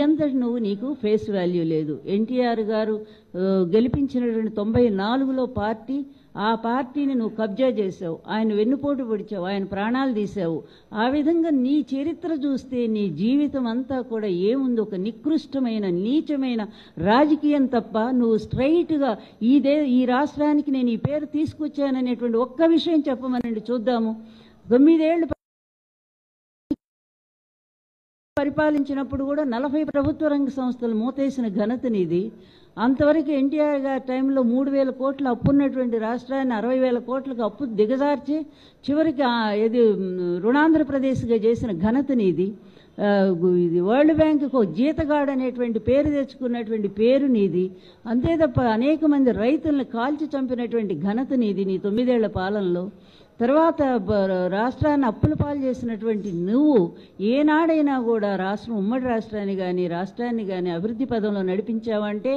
అంతటి నువ్వు నీకు ఫేస్ వాల్యూ లేదు. ఎన్టీఆర్ గారు గెలిపించినటువంటి తొంభై నాలుగులో పార్టీ ఆ పార్టీని నువ్వు కబ్జా చేసావు ఆయన వెన్నుపోటు పొడిచావు ఆయన ప్రాణాలు తీసావు ఆ విధంగా నీ చరిత్ర చూస్తే నీ జీవితం అంతా కూడా ఏముంది? ఒక నికృష్టమైన నీచమైన రాజకీయం తప్ప నువ్వు స్ట్రైట్గా ఈ దే ఈ రాష్ట్రానికి నేను ఈ పేరు తీసుకొచ్చాననేటువంటి ఒక్క విషయం చెప్పమనండి. చూద్దాము. తొమ్మిదేళ్ళు పరిపాలించినప్పుడు కూడా నలభై ప్రభుత్వ రంగ సంస్థలు మూతేసిన ఘనత నీది. అంతవరకు ఎన్టీఆర్ గారి టైంలో మూడు వేల కోట్లు అప్పున్నటువంటి రాష్ట్రాన్ని అరవై వేల కోట్లకు అప్పు దిగజార్చి చివరికి ఇది రుణాంధ్రప్రదేశ్గా చేసిన ఘనత నీది. ఇది వరల్డ్ బ్యాంకుకు జీతగాడు అనేటువంటి పేరు తెచ్చుకున్నటువంటి పేరు నీది. అంతే తప్ప అనేక మంది రైతులను కాల్చి చంపినటువంటి ఘనత నీది నీ తొమ్మిదేళ్ళ పాలనలో. తర్వాత రాష్ట్రాన్ని అప్పుల పాలు చేసినటువంటి నువ్వు ఏనాడైనా కూడా రాష్ట్రం ఉమ్మడి రాష్ట్రాన్ని కానీ రాష్ట్రాన్ని కానీ అభివృద్ధి పదంలో నడిపించావంటే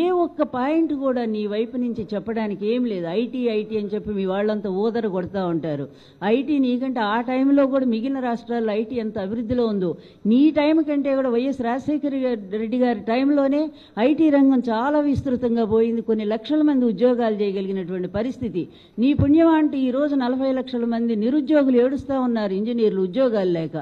ఏ ఒక్క పాయింట్ కూడా నీ వైపు నుంచి చెప్పడానికి ఏం లేదు. ఐటీ ఐటీ అని చెప్పి మీ వాళ్ళంతా ఊదర కొడతా ఉంటారు. ఐటీ నీకంటే ఆ టైంలో కూడా మిగిలిన రాష్ట్రాల్లో ఐటీ ఎంత అభివృద్ధిలో ఉందో. నీ టైం కంటే కూడా వైఎస్ రాజశేఖర రెడ్డి గారి టైంలోనే ఐటీ రంగం చాలా విస్తృతంగా పోయింది. కొన్ని లక్షల మంది ఉద్యోగాలు చేయగలిగినటువంటి పరిస్థితి. నీ పుణ్యం అంటే ఈ రోజు నలభై లక్షల మంది నిరుద్యోగులు ఏడుస్తూ ఉన్నారు ఇంజనీర్లు ఉద్యోగాలు లేక.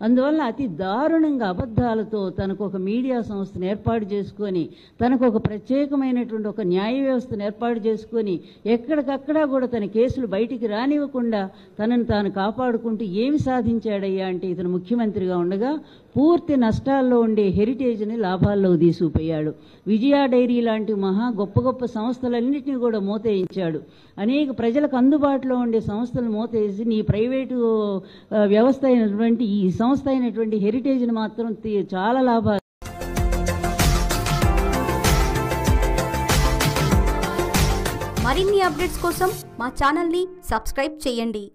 అందువల్ల అతి దారుణంగా అబద్ధాలతో తనకు ఒక మీడియా సంస్థను ఏర్పాటు చేసుకొని తనకు ఒక ప్రత్యేకమైనటువంటి ఒక న్యాయ వ్యవస్థను ఏర్పాటు చేసుకొని ఎక్కడికక్కడా కూడా తన కేసులు బయటికి రానివ్వకుండా తనను తాను కాపాడుకుంటూ ఏమి సాధించాడయ్యా అంటే ఇతను ముఖ్యమంత్రిగా ఉండగా పూర్తి నష్టాల్లో ఉండే హెరిటేజ్ని లాభాల్లో తీసుకుపోయాడు. విజయ డైరీ లాంటి మహా గొప్ప గొప్ప సంస్థలన్నింటినీ కూడా మూతేయించాడు. అనేక ప్రజలకు అందుబాటులో ఉండే సంస్థలు మూతేసి నీ ప్రైవేటు వ్యవస్థ అయినటువంటి ఈ సంస్థ అయినటువంటి హెరిటేజ్ని మాత్రం చాలా లాభాలు. మరిన్ని అప్డేట్స్ కోసం మా ఛానల్ని సబ్స్క్రైబ్ చేయండి.